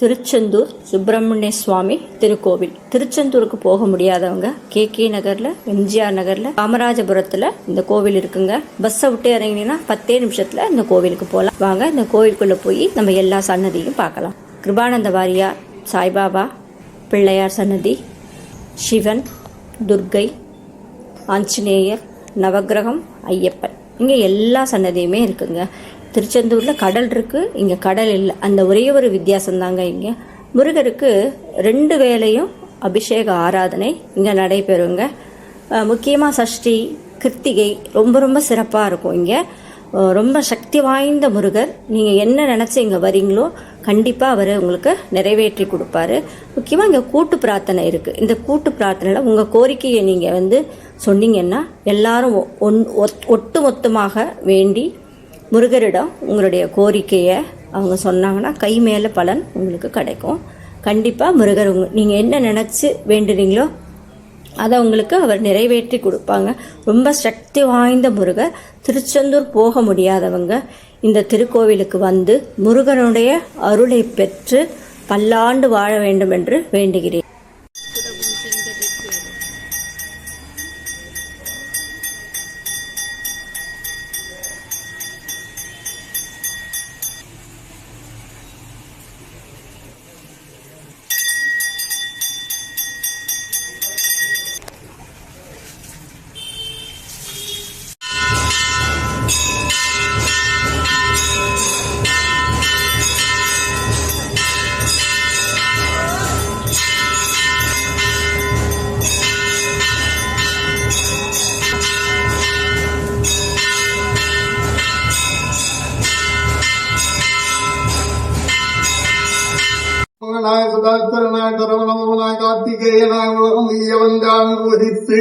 திருச்செந்தூர் சுப்பிரமணிய சுவாமி திருக்கோவில். திருச்செந்தூருக்கு போக முடியாதவங்க கே கே நகர்ல எம்ஜிஆர் நகர்ல காமராஜபுரத்துல இந்த கோவில் இருக்குங்க. பஸ்ஸை விட்டு இறங்கினீங்கன்னா பத்தே நிமிஷத்துல இந்த கோவிலுக்கு போகலாம் வாங்க இந்த கோவிலுக்குள்ள போய் நம்ம எல்லா சன்னதியும் பார்க்கலாம். கிருபானந்த வாரியார் சாய்பாபா பிள்ளையார் சன்னதி சிவன் துர்க்கை ஆஞ்சநேயர் நவக்கிரகம் ஐயப்பன். இங்கே எல்லா சன்னதியுமே இருக்குங்க. திருச்செந்தூரில் கடல் இருக்குது இங்கே கடல் இல்லை. அந்த ஒரே ஒரு வித்தியாசம்தாங்க இங்கே. முருகருக்கு ரெண்டு வேளையும் அபிஷேக ஆராதனை இங்கே நடைபெறுங்க. முக்கியமாக சஷ்டி கிருத்திகை ரொம்ப ரொம்ப சிறப்பாக இருக்கும் இங்கே. ரொம்ப சக்தி வாய்ந்த முருகர். நீங்கள் என்ன நினச்சி இங்கே வரீங்களோ கண்டிப்பாக அவர் உங்களுக்கு நிறைவேற்றி கொடுப்பாரு. முக்கியமாக இங்கே கூட்டு பிரார்த்தனை இருக்குது இந்த கூட்டு பிரார்த்தனையில் உங்கள் கோரிக்கையை நீங்கள் வந்து சொன்னீங்கன்னா எல்லாரும் ஒ- ஒன் ஒத்- ஒட்டு மொத்தமாக வேண்டி முருகரிடம் உங்களுடைய கோரிக்கையை அவங்க சொன்னாங்கன்னா கை மேலே பலன் உங்களுக்கு கிடைக்கும். கண்டிப்பாக முருகர் உங்க நீங்கள் என்ன நினச்சி வேண்டுறீங்களோ அதை உங்களுக்கு அவர் நிறைவேற்றி கொடுப்பாங்க. ரொம்ப சக்தி வாய்ந்த முருகர். திருச்செந்தூர் போக முடியாதவங்க இந்த திருக்கோவிலுக்கு வந்து முருகனுடைய அருளை பெற்று பல்லாண்டு வாழ வேண்டும் என்று வேண்டுகிறேன். நாய சதாச்சரனாய தரவணமனாய கார்த்திகேயனாய உலகம் ஈயவந்தான் உதித்து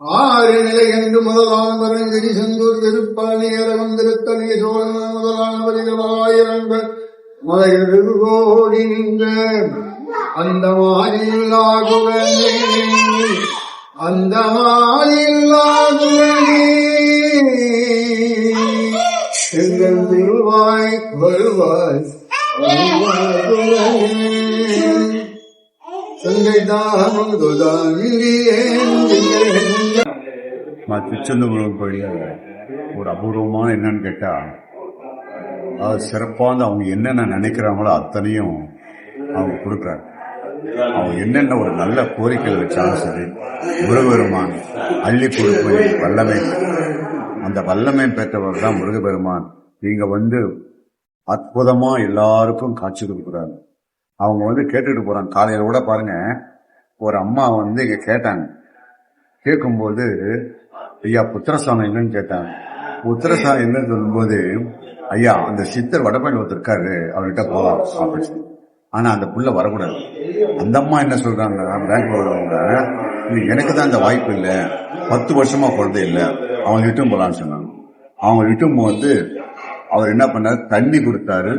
ஆறு நிலை என்று முதலானவரன் கிரி செந்தூர் திருப்பாணி ஏறவந்திருத்தனி சோழன் முதலானவரிகளாயிரங்கள் மலையெழுகோடி நின்ற அந்த மாலில்லாகுவனே அந்த மாலில்லாகுவனே எங்கள் திருவாய் வருவாய் வருவாய். திருச்செந்தபுரம் கோயில் ஒரு அபூர்வமான என்னன்னு கேட்டா அது சிறப்பான அவங்க என்னென்ன நினைக்கிறாங்களோ அத்தனையும் அவங்க கொடுக்குறாங்க. அவங்க என்னென்ன ஒரு நல்ல கோரிக்கைகள் வச்சாலும் சரி முருகபெருமான் அள்ளி கொடுப்பது வல்லமை. அந்த வல்லமை பெற்றவர் தான் முருகபெருமான். நீங்க வந்து அற்புதமா எல்லாருக்கும் காட்சி கொடுக்குறாங்க அவங்க வந்து கேட்டுட்டு போகிறாங்க காலையில் கூட பாருங்க ஒரு அம்மா வந்து இங்கே கேட்டாங்க. கேட்கும்போது ஐயா புத்திரசாமி என்னன்னு கேட்டாங்க. புத்திரசாமி என்னன்னு சொல்லும்போது ஐயா அந்த சித்தர் வடபழனி ஒருத்தர் இருக்காரு அவர்கிட்ட போகலாம் அப்படின்னு ஆனால் ஆனா அந்த புள்ள வரக்கூடாது. அந்த அம்மா என்ன சொல்றாங்க பேங்க் உள்ளவங்க எனக்கு தான் இந்த வாய்ப்பு இல்லை. பத்து வருஷமா குழந்தை இல்லை. அவங்க விட்டும் போலான்னு சொன்னாங்க. அவங்க விட்டும் போது அவர் என்ன பண்ணார்? தண்ணி கொடுத்தாரு.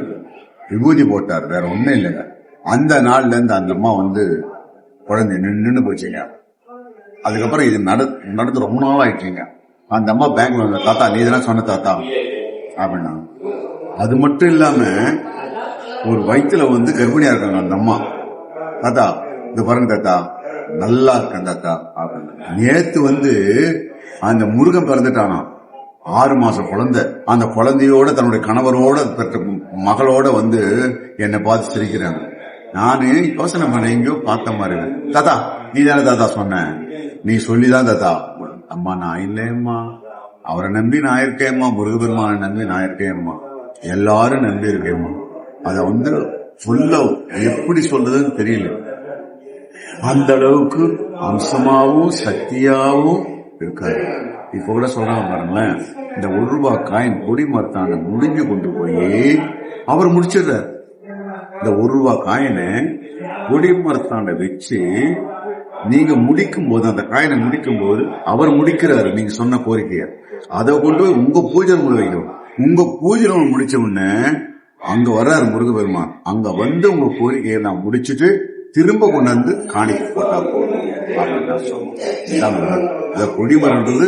விபூதி போட்டார். வேற ஒண்ணும் இல்லைங்க. அந்த நாள்ல இருந்து அந்த அம்மா வந்து குழந்தை நின்று போச்சுங்க. அதுக்கப்புறம் இது நட நடந்து ரொம்ப நாள் ஆயிடுச்சுங்க. அந்த அம்மா பேங்க்ல வந்த தாத்தா நீ இதெல்லாம் சொன்ன தாத்தா? அப்படின்னா அது மட்டும் இல்லாம ஒரு வயிற்றுல வந்து கர்ப்பிணியா இருக்காங்க அந்த அம்மா. தாத்தா இந்த பாருங்க தாத்தா நல்லா இருக்கேன் தாத்தா. அப்படின்னு நேத்து வந்து அந்த முருகன் பிறந்துட்டானா. ஆறு மாசம் குழந்தை. அந்த குழந்தையோட தன்னுடைய கணவரோட பெற்ற மகளோட வந்து என்னை பார்த்து சிரிக்கிறாங்க. நானு யோசனை பண்ண எங்கேயோ பார்த்த மாதிரி தாத்தா நீ தானே தாத்தா சொன்ன? நீ சொல்லிதான் தாத்தா. அம்மா நான் இல்லையம்மா. அவரை நம்பி நான் இருக்கேம்மா. முருகபெருமானை நம்பி நான் இருக்கேம்மா. எல்லாரும் நம்பி இருக்கேம்மா. அத வந்து சொல்ல எப்படி சொல்றதுன்னு தெரியல. அந்த அளவுக்கு அம்சமாவும் சக்தியாவும் இருக்காரு இப்ப கூட சொல்றாங்க பாருங்களேன் இந்த ஒரு ரூபாய் காயின் கொடி மரத்தான முடிஞ்சு கொண்டு போய் அவர் முடிச்சிடுறாரு. இந்த ஒரு ரூபா காயினை கொடிமரத்தாண்ட வச்சு நீங்க முடிக்கும் போது அந்த காயினை முடிக்கும் போது அவர் முடிக்கிறாரு நீங்க சொன்ன கோரிக்கைய. அதை கொண்டு போய் உங்க பூஜை ரூம்ல வைக்கணும். உங்க பூஜை ரூம் முடிச்ச உடனே அங்க வர்றாரு முருகபெருமான் அங்க வந்து உங்க கோரிக்கையை நான் முடிச்சிட்டு திரும்ப கொண்டு வந்து போட்டா போதும் இந்த கொடிமரம்ன்றது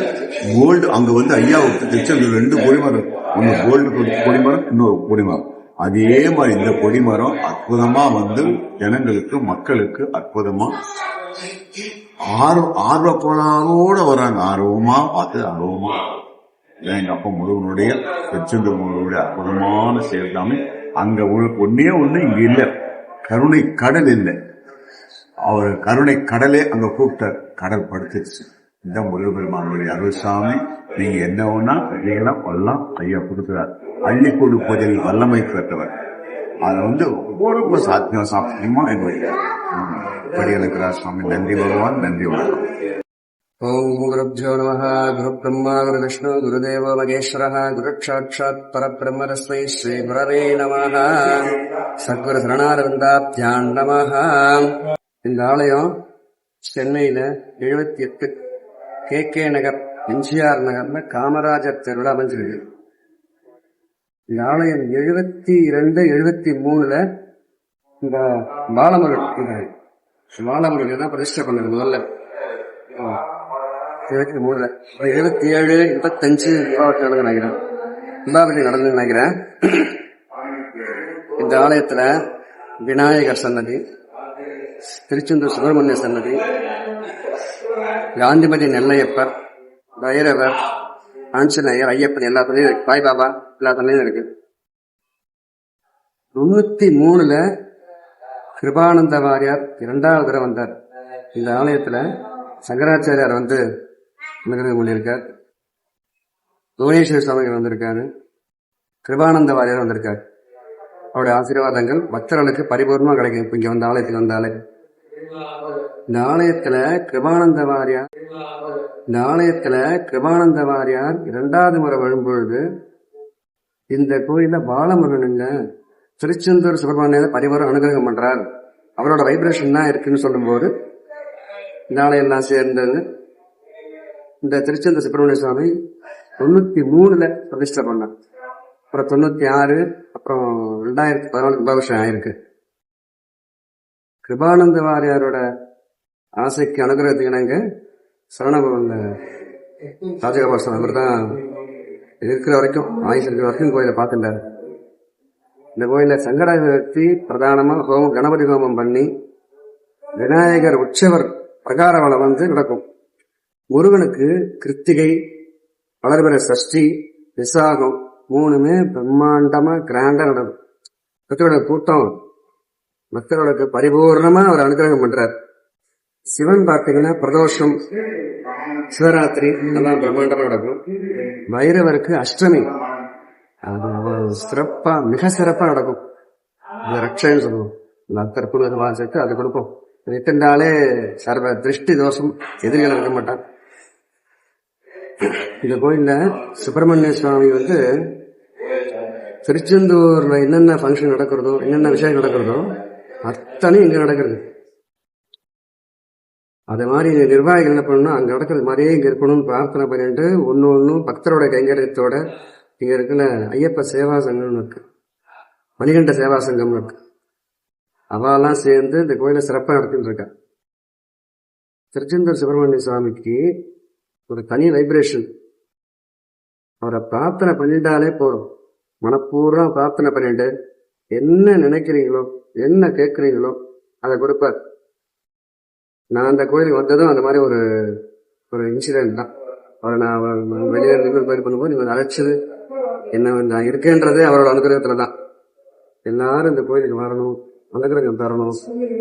கோல்டு அங்க வந்து ஐயா திருச்செந்தூர் ரெண்டு கொடிமரம் ஒன்னு கோல்டு கொடிமரம் இன்னொரு கொடிமரம் அதே மாதிரி இந்த கொடிமரம் அற்புதமா வந்து ஜனங்களுக்கு மக்களுக்கு அற்புதமா ஆர்வ ஆர்வக்கோளாரோட வராங்க. ஆர்வமா பார்த்து ஆர்வமா. எங்க அப்பா முருகனுடைய திருச்செந்தூர் முருகனுடைய அற்புதமான செயல்தாமே அங்க ஒன்னே ஒண்ணு இங்க இல்ல. கருணை கடல் இல்லை. அவர் கருணை கடலே அங்க கூப்பிட்டார். கடல் படுத்துச்சு. இந்த முருகபெருமானுடைய அருள்சாமி நீங்க என்ன ஒண்ணா நீங்களாம் எல்லாம் கையா கொடுக்கிறார். அள்ளி கொடுப்பதில் வல்லமை பெற்றவர். அதை வந்து ஒவ்வொரு சாத்தியம் சாத்தியமா எங்களுக்கு இப்படி இருக்கிறார் சுவாமி. நன்றி பகவான் நன்றி வணக்கம். ஓம் குருப்ஜோ நம குருபிரம்மா குருவிஷ்ணு குருதேவோ மகேஸ்வர குருசாட்சாத் பரபிரம்ம தஸ்மை ஸ்ரீ குரவே நம சத்குரு சரணாரவிந்தாப்தியான் நம இந்த ஆலயம் சென்னையில எழுபத்தி எட்டு கே கே நகர் எம்ஜிஆர் நகர்ல காமராஜர் தெருவில் அமைஞ்சிருக்கு. இந்த ஆலயம் எழுபத்தி இரண்டு எழுபத்தி மூணுல இந்த பாலமுருகன் பாலமுருகன் தான் பிரதிஷ்டை பண்ணது முதல்ல. எழுபத்தி மூணுல. எழுபத்தி ஏழு இருபத்தஞ்சு தீபாவளி நடந்து நினைக்கிறேன். தீபாவளி நடந்து நினைக்கிறேன். இந்த ஆலயத்துல விநாயகர் சன்னதி திருச்செந்தூர் சுப்பிரமணிய சன்னதி காந்திமதி நெல்லையப்பர் பைரவர் ஆஞ்சநேயர் ஐயப்பன் எல்லா துணையும் இருக்கு. சாய்பாபா எல்லா துணையும் இருக்கு. தொண்ணூத்தி மூணுல கிருபானந்த வாரியார் இரண்டாவது தடவை வந்தார். இந்த ஆலயத்துல சங்கராச்சாரியார் வந்து நிகழ்வு பண்ணியிருக்கார் புவனேஸ்வர சுவாமிகள் வந்திருக்காரு. கிருபானந்த வாரியார் வந்திருக்கார். அவருடைய ஆசீர்வாதங்கள் பக்தர்களுக்கு பரிபூர்ணமா கிடைக்கும். இப்ப இங்க வந்த ஆலயத்துக்கு வந்தாலே இந்த ஆலயத்துல கிருபானந்த வாரியார். இந்த ஆலயத்துல கிருபானந்த வாரியார் இரண்டாவது முறை வரும்பொழுது இந்த கோயில பாலமுருகன் இல்ல திருச்செந்தூர் சுப்பிரமணியர் பரிவாரம் அனுகிரகம் பண்றார். அவரோட வைப்ரேஷன் தான் இருக்குன்னு சொல்லும்போது இந்த ஆலயம்லாம் சேர்ந்தது. இந்த திருச்செந்தூர் சுப்பிரமணிய சுவாமி தொண்ணூத்தி மூணுல பிரதிஷ்டை பண்ணார். அப்புறம் தொண்ணூத்தி ஆறு அப்புறம் ரெண்டாயிரத்தி பதினாலு வருஷம் ஆயிருக்கு. கிருபானந்த வாரியாரோட ஆசைக்கு அனுகிரகத்துக்கு இணங்க சரணபவன்ல ராஜகோபால் அவர் தான் இருக்கிற வரைக்கும் ஆயுஷ் இருக்கிற வரைக்கும் கோயிலை பார்த்துட்டாரு. இந்த கோயில சங்கட சதுர்த்தி பிரதானமா ஹோமம் கணபதி ஹோமம் பண்ணி விநாயகர் உற்சவர் பிரகார வளம் வந்து நடக்கும். முருகனுக்கு கிருத்திகை வளர்பிற சஷ்டி விசாகம் மூணுமே பிரம்மாண்டமா கிராண்டா நடக்கும். பக்தரோட கூட்டம் பக்தர்களுக்கு பரிபூர்ணமா அவர் அனுகிரகம் பண்ணுறார் சிவன் பார்த்தீங்கன்னா பிரதோஷம் சிவராத்திரி இதெல்லாம் பிரம்மாண்டமா நடக்கும். பைரவருக்கு அஷ்டமி. அது சிறப்பா மிக சிறப்பா நடக்கும். அது ரக்ஷன்னு சொல்லுவோம். இந்த அத்தர் வாசித்து அது கொடுப்போம். நிட்டுண்டாலே சர்வ திருஷ்டி தோஷம். எதிரிகள் இருக்க மாட்டான் இந்த கோயில்ல சுப்பிரமணிய சுவாமி வந்து திருச்செந்தூர்ல என்னென்ன ஃபங்க்ஷன் நடக்கிறதோ என்னென்ன விஷயம் நடக்கிறதோ அத்தனையும் இங்க நடக்கிறது. அது மாதிரி நிர்வாகிகள் என்ன பண்ணணும் அங்கே நடக்கிறது மாதிரியே இங்கே இருக்கணும்னு பிரார்த்தனை பண்ணிட்டு ஒன்று ஒன்றும் பக்தரோட கைங்கரியத்தோட இங்கே இருக்கிற ஐயப்ப சேவா சங்கம்னு இருக்கு. மணிகண்ட சேவா சங்கம்னு இருக்கு. அவெல்லாம் சேர்ந்து இந்த கோயிலை சிறப்பாக நடத்தின்னு இருக்கா திருச்செந்தூர் சுப்பிரமணிய சுவாமிக்கு ஒரு தனி வைப்ரேஷன் அவரை பிரார்த்தனை பண்ணிட்டாலே போதும். மனப்பூர்வம் பிரார்த்தனை பண்ணிட்டு என்ன நினைக்கிறீங்களோ என்ன கேட்குறீங்களோ அதை கொடுப்பார். நான் அந்த கோயிலுக்கு வந்ததும் அந்த மாதிரி ஒரு ஒரு இன்சிடென்ட் தான். அவரை நான் வெளியே இருந்து பயிர் பண்ணும்போது நீங்கள் அழைச்சது என்ன நான் இருக்கேன்றதே அவரோட அனுகிரகத்துல தான். எல்லாரும் இந்த கோயிலுக்கு வரணும் அனுகிரகம் தரணும்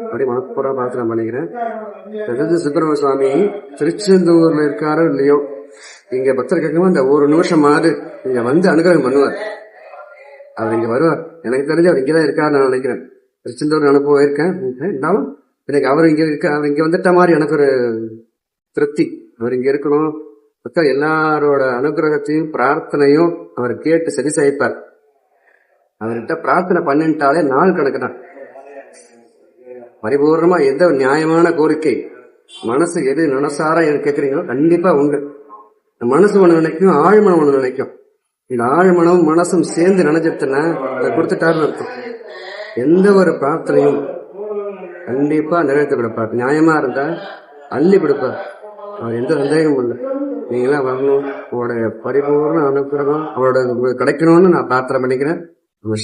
அப்படி மனப்பூரா பிரார்த்தனை பண்ணிக்கிறேன். அதாவது சுப்பிரமணிய சுவாமி திருச்செந்தூர்ல இருக்காரோ இல்லையோ இங்க பக்தர் கேட்கும் அந்த ஒரு நிமிஷமாவது இங்க வந்து அனுகிரகம் பண்ணுவார். அவர் இங்க வருவார். எனக்கு தெரிஞ்சு அவர் இங்கதான் இருக்காரு நான் நினைக்கிறேன். திருச்செந்தூர் அனுப்ப போயிருக்கேன். இருந்தாலும் எனக்கு அவர் இங்க இருக்க அவர் இங்க வந்துட்ட மாதிரி எனக்கு ஒரு திருப்தி. அவர் இங்க இருக்கணும். பக்தர் எல்லாரோட அனுகிரகத்தையும் பிரார்த்தனையும் அவர் கேட்டு சரி செய்ப்பார். அவர்கிட்ட பிரார்த்தனை பண்ணிட்டாலே நாள் கணக்கு தான். பரிபூர்ணமா எந்த நியாயமான கோரிக்கை மனசு எது மனசார எது கேட்குறீங்களோ கண்டிப்பா உண்டு. மனசு ஒண்ணு நினைக்கும் ஆழ்மனம் ஒண்ணு நினைக்கும். இந்த ஆழ்மனமும் மனசும் சேர்ந்து நினைச்சிட்டுன்னா அதை கொடுத்துட்டாருன்னு அர்த்தம். எந்த ஒரு பிரார்த்தனையும் கண்டிப்பா நிறைவேற்றி கொடுப்பார் நியாயமா இருந்தா அள்ளி கொடுப்பார் அவர் எந்த சந்தேகமும் இல்லை. நீங்களாம் வரணும். உங்களுடைய பரிபூர்ண அனுகிரகம் அவரோட உங்களுக்கு கிடைக்கணும்னு நான் பிரார்த்தனை பண்ணிக்கிறேன். நம